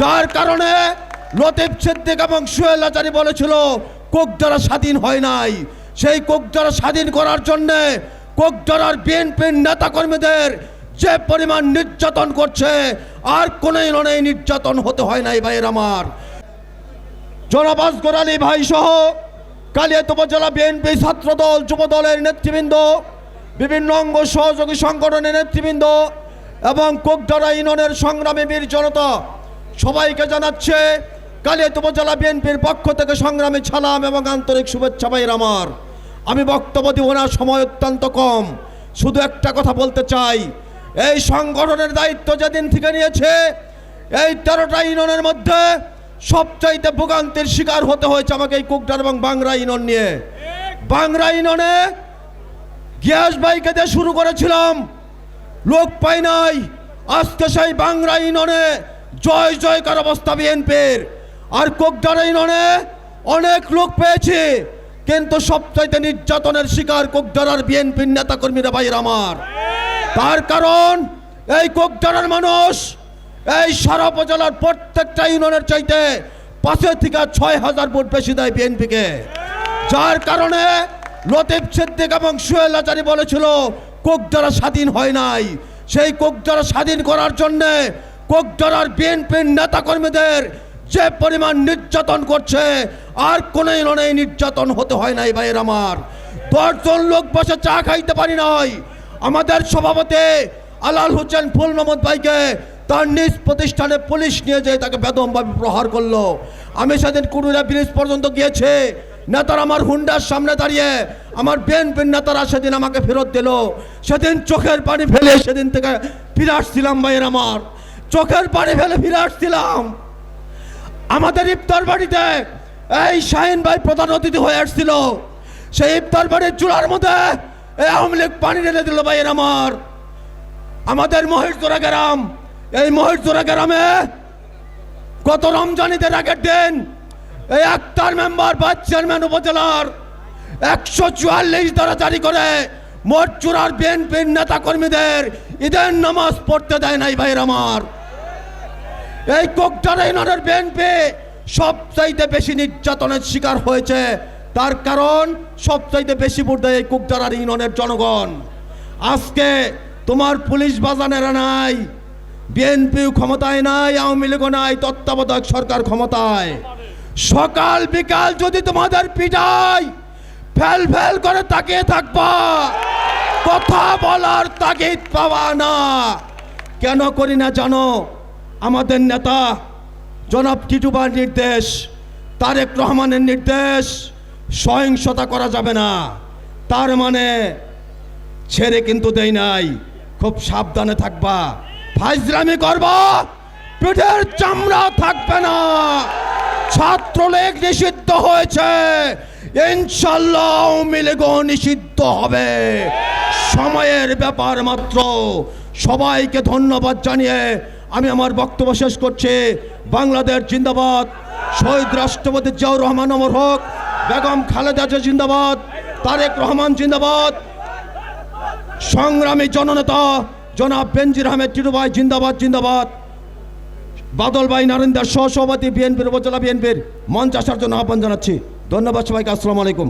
যার কারণে লতিফ সিদ্দিক এবং সোহেল আচারি বলেছিল কোকদারা স্বাধীন হয় নাই। সেই কোক কোকদারা স্বাধীন করার জন্যে কোকদারার বিএনপির নেতাকর্মীদের যে পরিমাণ নির্যাতন করছে, আর কোনো এই নির্যাতন হতে হয় নাই, ভাইয়ের আমার। জনাবাস গোরালি ভাই সহ কালিয়াত উপজেলা বিএনপি ছাত্রদল, যুবদলের নেতৃবৃন্দ, বিভিন্ন অঙ্গ সহযোগী সংগঠনের নেতৃবৃন্দ এবং কোকডারা ইউনিয়নের সংগ্রামী বীর জনতা সবাইকে জানাচ্ছে কালিয়াত উপজেলা বিএনপির পক্ষ থেকে সংগ্রামী ছালাম এবং আন্তরিক শুভেচ্ছা ভাইয়ের আমার। আমি বক্তব্য দিব না, সময় অত্যন্ত কম। শুধু একটা কথা বলতে চাই, এই সংগঠনের দায়িত্ব যেদিন থেকে নিয়েছে, এই তেরোটা ইউনিয়নের মধ্যে সবচাইতে ভোগান্তির শিকার হতে হয়েছে আমাকে এই কুকটার এবং বাংলা ইউনিয়ন নিয়ে। বাংলা ইউনিয়নে গ্যাস বাইকে দিয়ে শুরু করেছিলাম, লোক পাই নাই। আজকে সেই বাংলা ইউনিয়নে জয় জয়কার অবস্থা বিএনপির। আর কোকদার ইউনিয়নে অনেক লোক পেয়েছি, কিন্তু সবচাইতে নির্যাতনের শিকার কোকদারার বিএনপির নেতাকর্মীরা ভাইয়ের আমার। তার কারণ, এই কোকদারার মানুষ এই সারা উপজেলার প্রত্যেকটা ইউনিয়নের চাইতে পাঁচের থেকে ছয় হাজার ভোট বেশি দেয় বিএনপিকে। যার কারণে লতিফ সিদ্দিক এবং সোহেল আচারি বলেছিল কোকদারা স্বাধীন হয় নাই। সেই কোকদারা স্বাধীন করার জন্যে কোকদারার বিএনপির নেতাকর্মীদের যে পরিমাণ নির্যাতন করছে, আর কোনো এই নির্যাতন হতে হয় নাই ভাইয়ের আমার। দশজন লোক বসে চা খাইতে পারি নাই। আমাদের সভাপতি আলাল হোসেন ফুল মোহাম্মদ ভাইকে তার নিজ প্রতিষ্ঠানে পুলিশ নিয়ে যেয়ে তাকে বেদমভাবে প্রহার করল। আমি সেদিন কুড়ুরা ব্রিজ পর্যন্ত গিয়েছে। নেতারা আমার হুন্ডার সামনে দাঁড়িয়ে আমার বিএনপির নেতারা সেদিন আমাকে ফেরত দিল। সেদিন চোখের পানি ফেলে সেদিন থেকে ফিরে আসছিলাম ভাইয়ের আমার। চোখের পানি ফেলে ফিরে আসছিলাম। আমাদের ইফতার বাড়িতে এই শাহিন ভাই প্রধান অতিথি হয়ে আসছিল। সেই ইফতার বাড়ির চূড়ার মধ্যে এই আওয়ামী লীগ পানি ঢেলে দিল ভাইয়ের আমার। আমাদের মহেশজোড়া গ্রাম, এই মহেশজোড়া গ্রামে গত রমজানিদের আগের দিন এই আক্তার মেম্বার বা চেয়ারম্যান উপজেলার একশো চুয়াল্লিশ দ্বারা জারি করে মোট চূড়ার বিএনপির নেতা কর্মীদের ঈদের নামাজ পড়তে দেয় নাই ভাইয়ের আমার। এই কোকটার ইউনিয়নের বিএনপি সবচাইতে বেশি নির্যাতনের শিকার হয়েছে। তার কারণ সবচাইতে বেশি ভোট দেয় এই কুকদারার ইউনিয়নের জনগণ। আজকে তোমার পুলিশ বাজানেরা নাই বিএনপি ক্ষমতায় নাই, আওয়ামী লীগও নাই, তত্ত্বাবধায়ক সরকার ক্ষমতায়। সকাল বিকাল যদি তোমাদের পিটাই, ফেল ফেল করে তাকিয়ে থাকবা। কথা বলার তাগিদ পাবা না। কেন করি না জানো? আমাদের নেতা জনাব টিটুবার নির্দেশ, তারেক রহমানের নির্দেশ সহিংসতা করা যাবে না। তার মানে ছেড়ে কিন্তু দেই নাই, খুব সাবধানে থাকবা। ফাইজরামি করবা, পিঠের চামড়া থাকবে না। ছাত্রলীগ নিষিদ্ধ হয়েছে নিষিদ্ধ হবে। সময়ের ব্যাপার মাত্র। সবাইকে ধন্যবাদ জানিয়ে আমি আমার বক্তব্য শেষ করছি। বাংলাদেশ জিন্দাবাদ। শহীদ রাষ্ট্রপতি জিয়াউর রহমান অমর হক, বেগম খালেদা জিন্দাবাদ, তারেক রহমান জিন্দাবাদ, সংগ্রামী জননেতা জনাব বেনজির আহমেদ টিটুভাই জিন্দাবাদ জিন্দাবাদ। বাদল ভাই নারিন্দার সহসভাপতি বিএনপির উপজেলা বিএনপির মঞ্চ আসার জন্য আহ্বান জানাচ্ছি। ধন্যবাদ সবাইকে, আসসালামু আলাইকুম।